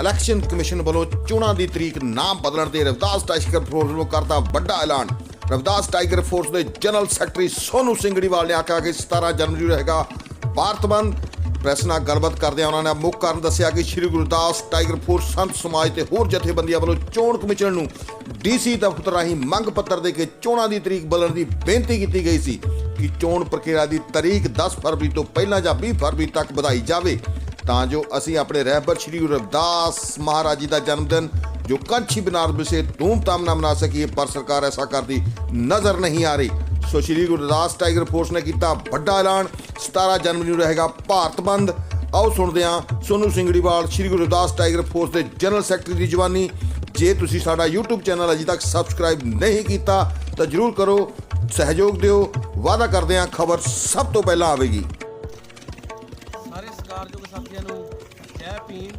Election commission ਵੱਲੋਂ ਚੋਣਾਂ ਦੀ ਤਰੀਕ ਨਾ ਬਦਲਣ ਤੇ ਰਵਿਦਾਸ ਟਾਈਗਰ ਫੋਰਸ ਨੂੰ ਕਰਦਾ ਵੱਡਾ ਐਲਾਨ। ਰਵਿਦਾਸ ਟਾਈਗਰ ਫੋਰਸ ਦੇ ਜਨਰਲ ਸੈਕਟਰੀ ਸੋਨੂ ਸਿੰਘੜੀਵਾਲ ਨੇ ਆਖਿਆ ਕਿ 17 ਜਨਵਰੀ ਨੂੰ ਰਹੇਗਾ ਭਾਰਤ ਬੰਦ ਪ੍ਰੈਸ ਨਾਲ ਗੱਲਬਾਤ ਕਰਦਿਆਂ ਉਹਨਾਂ ਨੇ ਮੁੱਖ ਕਾਰਨ ਦੱਸਿਆ ਕਿ ਸ੍ਰੀ ਗੁਰਦਾਸ ਟਾਈਗਰ ਫੋਰਸ ਸੰਤ ਸਮਾਜ ਤੇ ਹੋਰ ਜਥੇਬੰਦੀਆਂ ਵੱਲੋਂ ਚੋਣ ਕਮਿਸ਼ਨ ਨੂੰ ਡੀਸੀ ਦਫ਼ਤਰ ਰਾਹੀਂ ਮੰਗ ਪੱਤਰ ਦੇ ਕੇ ਚੋਣਾਂ ਦੀ ਤਰੀਕ ਬਦਲਣ ਦੀ ਬੇਨਤੀ ਕੀਤੀ ਗਈ ਸੀ ਕਿ ਚੋਣ ਪ੍ਰਕਿਰਿਆ ਦੀ ਤਰੀਕ 10 ਫਰਵਰੀ ਤੋਂ ਪਹਿਲਾਂ ਜਾਂ 20 ਫਰਵਰੀ ਤੱਕ ਵਧਾਈ ਜਾਵੇ। ਤਾਂ ਜੋ ਅਸੀਂ ਆਪਣੇ ਰਹਿਬਰ ਸ੍ਰੀ ਗੁਰੂ ਰਵਿਦਾਸ ਮਹਾਰਾਜ ਜੀ ਦਾ ਜਨਮ ਦਿਨ ਜੋ ਕੰਛੀ ਬਨਾਰਸ ਵਿਸੇ ਧੂਮਧਾਮ ਨਾਲ ਮਨਾ ਸਕੀਏ, ਪਰ ਸਰਕਾਰ ਐਸਾ ਕਰਦੀ ਨਜ਼ਰ ਨਹੀਂ ਆ ਰਹੀ। So Shri Guru Ravidas tiger force ਨੇ ਕੀਤਾ ਵੱਡਾ ਐਲਾਨ। 17 ਜਨਵਰੀ ਨੂੰ ਰਹੇਗਾ ਭਾਰਤ ਬੰਦ। ਆਓ ਸੁਣਦੇ ਹਾਂ ਸੋਨੂ ਸਿੰਘੜੀਵਾਲ ਸ਼੍ਰੀ ਗੁਰੂ ਰਵਿਦਾਸ ਟਾਈਗਰ ਫੋਰਸ ਦੇ ਜਨਰਲ ਸੈਕਟਰੀ ਦੀ ਜਵਾਨੀ। ਜੇ ਤੁਸੀਂ ਸਾਡਾ YouTube ਚੈਨਲ ਅਜੇ ਤੱਕ ਸਬਸਕ੍ਰਾਈਬ ਨਹੀਂ ਕੀਤਾ, ਤਾਂ ਜਰੂਰ ਕਰੋ, ਸਹਿਯੋਗ ਦਿਓ। ਵਾਅਦਾ ਕਰਦੇ ਹਾਂ ਖਬਰ ਸਭ ਤੋਂ ਪਹਿਲਾਂ ਆਵੇਗੀ। ਸਾਥੀਆਂ ਨੂੰ ਜੈ ਭੀਮ,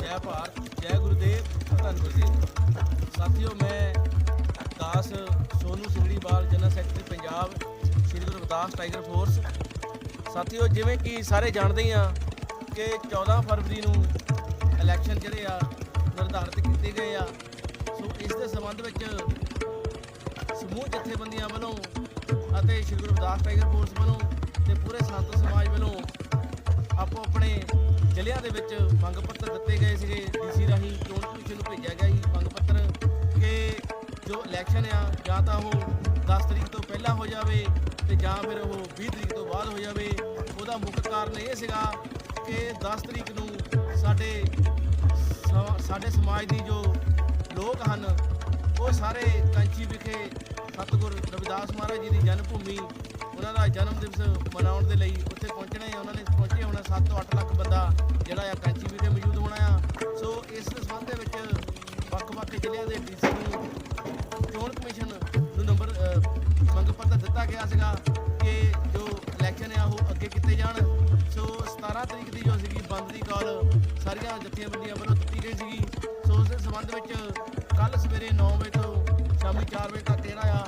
ਜੈ ਭਾਰਤ, ਜੈ ਗੁਰਦੇਵ, ਧੰਨ ਗੁਰਦੇਵ। ਸਾਥੀਓ, ਮੈਂ ਦਾਸ Sonu Singhriwal general secretary Punjab, Shri Guru Ravidas tiger force. ਸਾਥੀਓ, ਜਿਵੇਂ ਕਿ ਸਾਰੇ ਜਾਣਦੇ ਹੀ ਆ ਕਿ 14 ਫਰਵਰੀ ਨੂੰ ਇਲੈਕਸ਼ਨ ਜਿਹੜੇ ਆ, ਨਿਰਧਾਰਿਤ ਕੀਤੇ ਗਏ ਆ। ਸੋ, ਇਸ ਦੇ ਸੰਬੰਧ ਵਿੱਚ ਸਮੂਹ ਜਥੇਬੰਦੀਆਂ ਵੱਲੋਂ ਅਤੇ ਸ਼੍ਰੀ ਗੁਰੂ ਰਵਿਦਾਸ ਟਾਈਗਰ ਫੋਰਸ ਵੱਲੋਂ ਜ਼ਿਲ੍ਹਿਆਂ ਦੇ ਵਿੱਚ ਮੰਗ ਪੱਤਰ ਦਿੱਤੇ ਗਏ ਸੀਗੇ ਡੀਸੀ ਰਾਹੀਂ ਚੋਣ ਕਮਿਸ਼ਨ ਨੂੰ ਭੇਜਿਆ ਗਿਆ ਸੀ ਮੰਗ ਪੱਤਰ ਕਿ ਜੋ ਇਲੈਕਸ਼ਨ ਆ, ਜਾਂ ਤਾਂ ਉਹ 10 ਤਰੀਕ ਤੋਂ ਪਹਿਲਾਂ ਹੋ ਜਾਵੇ ਤੇ ਜਾਂ ਫਿਰ ਉਹ 20 ਤਰੀਕ ਤੋਂ ਬਾਅਦ ਹੋ ਜਾਵੇ। ਉਹਦਾ ਮੁੱਖ ਕਾਰਨ ਇਹ ਸੀਗਾ ਕਿ 10 ਤਰੀਕ ਨੂੰ ਸਾਡੇ ਸਾਡੇ ਸਮਾਜ ਦੀ ਜੋ ਲੋਕ ਹਨ, ਉਹ ਸਾਰੇ ਕੰਚੀ ਵਿਖੇ ਸਤਿਗੁਰ ਰਵਿਦਾਸ ਮਹਾਰਾਜ ਜੀ ਦੀ ਜਨਮ ਭੂਮੀ ਉਹਨਾਂ ਦਾ ਜਨਮ ਦਿਵਸ ਮਨਾਉਣ ਦੇ ਲਈ ਉੱਥੇ ਪਹੁੰਚਣੇ ਆ ਉਹਨਾਂ ਨੇ ਪਹੁੰਚੇ ਹੋਣਾ 7 ਤੋਂ 8 ਲੱਖ ਬੰਦਾ ਜਿਹੜਾ ਆ ਕੰਚੀ ਵਿਖੇ ਮੌਜੂਦ ਹੋਣਾ ਆ। ਸੋ ਇਸ ਸੰਬੰਧ ਦੇ ਵਿੱਚ ਵੱਖ-ਵੱਖ ਜ਼ਿਲ੍ਹਿਆਂ ਦੇ ਡੀਸੀ ਨੂੰ ਚੋਣ ਕਮਿਸ਼ਨ ਨੂੰ ਨੰਬਰ ਮੰਗ ਪੱਤਰ ਦਿੱਤਾ ਗਿਆ ਸੀਗਾ ਕਿ ਜੋ ਇਲੈਕਸ਼ਨ ਆ ਉਹ ਅੱਗੇ ਕੀਤੇ ਜਾਣ। ਸੋ 17 ਤਰੀਕ ਦੀ ਜੋ ਸੀਗੀ ਬੰਦ ਦੀ ਕਾਲ, ਸਾਰੀਆਂ ਜਥੇਬੰਦੀਆਂ ਵੱਲੋਂ ਦਿੱਤੀ ਗਈ ਸੀਗੀ। ਸੋ ਉਸ ਸੰਬੰਧ ਵਿੱਚ ਕੱਲ ਸਵੇਰੇ 9 ਵਜੇ ਤੋਂ ਸ਼ਾਮੀ 4 ਵਜੇ ਤੱਕ ਜਿਹੜਾ ਆ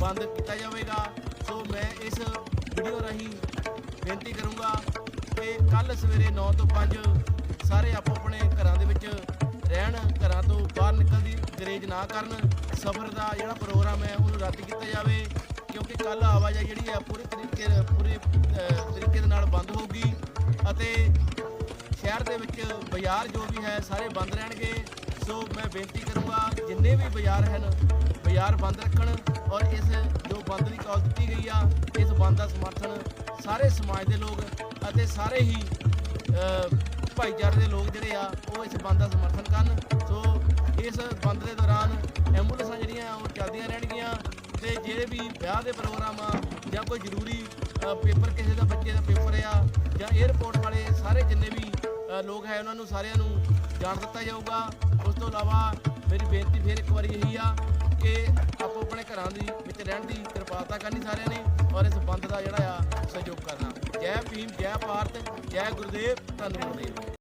ਬੰਦ ਕੀਤਾ ਜਾਵੇਗਾ। ਸੋ ਮੈਂ ਇਸ ਵੀਡੀਓ ਰਾਹੀਂ ਬੇਨਤੀ ਕਰੂੰਗਾ ਕਿ ਕੱਲ ਸਵੇਰੇ 9 ਤੋਂ 5 ਸਾਰੇ ਆਪੋ ਆਪਣੇ ਘਰਾਂ ਦੇ ਵਿੱਚ ਰਹਿਣ, ਘਰਾਂ ਤੋਂ ਬਾਹਰ ਨਿਕਲਣ ਦੀ ਗਰੇਜ ਨਾ ਕਰਨ। ਸਫ਼ਰ ਦਾ ਜਿਹੜਾ ਪ੍ਰੋਗਰਾਮ ਹੈ, ਉਹਨੂੰ ਰੱਦ ਕੀਤਾ ਜਾਵੇ, ਕਿਉਂਕਿ ਕੱਲ ਆਵਾਜਾਈ ਜਿਹੜੀ ਹੈ, ਪੂਰੇ ਤਰੀਕੇ ਪੂਰੇ ਤਰੀਕੇ ਦੇ ਨਾਲ ਬੰਦ ਹੋਊਗੀ ਅਤੇ ਸ਼ਹਿਰ ਦੇ ਵਿੱਚ ਬਾਜ਼ਾਰ ਜੋ ਵੀ ਹੈ, ਸਾਰੇ ਬੰਦ ਰਹਿਣਗੇ। ਸੋ ਮੈਂ ਬੇਨਤੀ ਕਰੂੰਗਾ, ਜਿੰਨੇ ਵੀ ਬਾਜ਼ਾਰ ਹਨ ਬਾਜ਼ਾਰ ਬੰਦ ਰੱਖਣ ਔਰ ਇਸ ਜੋ ਬੰਦ ਦੀ ਕਾਲ ਦਿੱਤੀ ਗਈ ਆ, ਇਸ ਬੰਦ ਦਾ ਸਮਰਥਨ ਸਾਰੇ ਸਮਾਜ ਦੇ ਲੋਕ ਅਤੇ ਸਾਰੇ ਹੀ ਭਾਈਚਾਰੇ ਦੇ ਲੋਕ ਜਿਹੜੇ ਆ, ਉਹ ਇਸ ਬੰਦ ਦਾ ਸਮਰਥਨ ਕਰਨ। ਸੋ ਇਸ ਬੰਦ ਦੇ ਦੌਰਾਨ ਐਂਬੂਲੈਂਸਾਂ ਜਿਹੜੀਆਂ ਉਹ ਚੱਲਦੀਆਂ ਰਹਿਣਗੀਆਂ ਤੇ ਜਿਹੜੇ ਵੀ ਵਿਆਹ ਦੇ ਪ੍ਰੋਗਰਾਮ ਆ ਜਾਂ ਕੋਈ ਜ਼ਰੂਰੀ ਪੇਪਰ ਕਿਸੇ ਦਾ ਬੱਚੇ ਦਾ ਪੇਪਰ ਆ ਜਾਂ 에어ਪੋਰਟ ਵਾਲੇ ਸਾਰੇ ਜਿੰਨੇ ਵੀ ਲੋਕ ਹੈ ਉਹਨਾਂ ਨੂੰ ਸਾਰਿਆਂ ਨੂੰ ਜਾਣ ਦਿੱਤਾ ਜਾਊਗਾ। ਉਸ ਤੋਂ ਇਲਾਵਾ ਮੇਰੀ ਬੇਨਤੀ ਫਿਰ ਇੱਕ ਵਾਰੀ ਇਹੀ ਆ ਕਿ ਆਪੋ ਆਪਣੇ ਘਰਾਂ ਦੀ ਵਿੱਚ ਰਹਿਣ ਦੀ ਕਿਰਪਾਲਤਾ ਕਰਨੀ ਸਾਰਿਆਂ ਨੇ ਔਰ ਇਸ ਬੰਦ ਦਾ ਜਿਹੜਾ ਆ ਸਹਿਯੋਗ ਕਰਨਾ। ਜੈ ਭੀਮ, ਜੈ ਭਾਰਤ, ਜੈ ਗੁਰਦੇਵ, ਧੰਨ ਗੁਰਦੇਵ।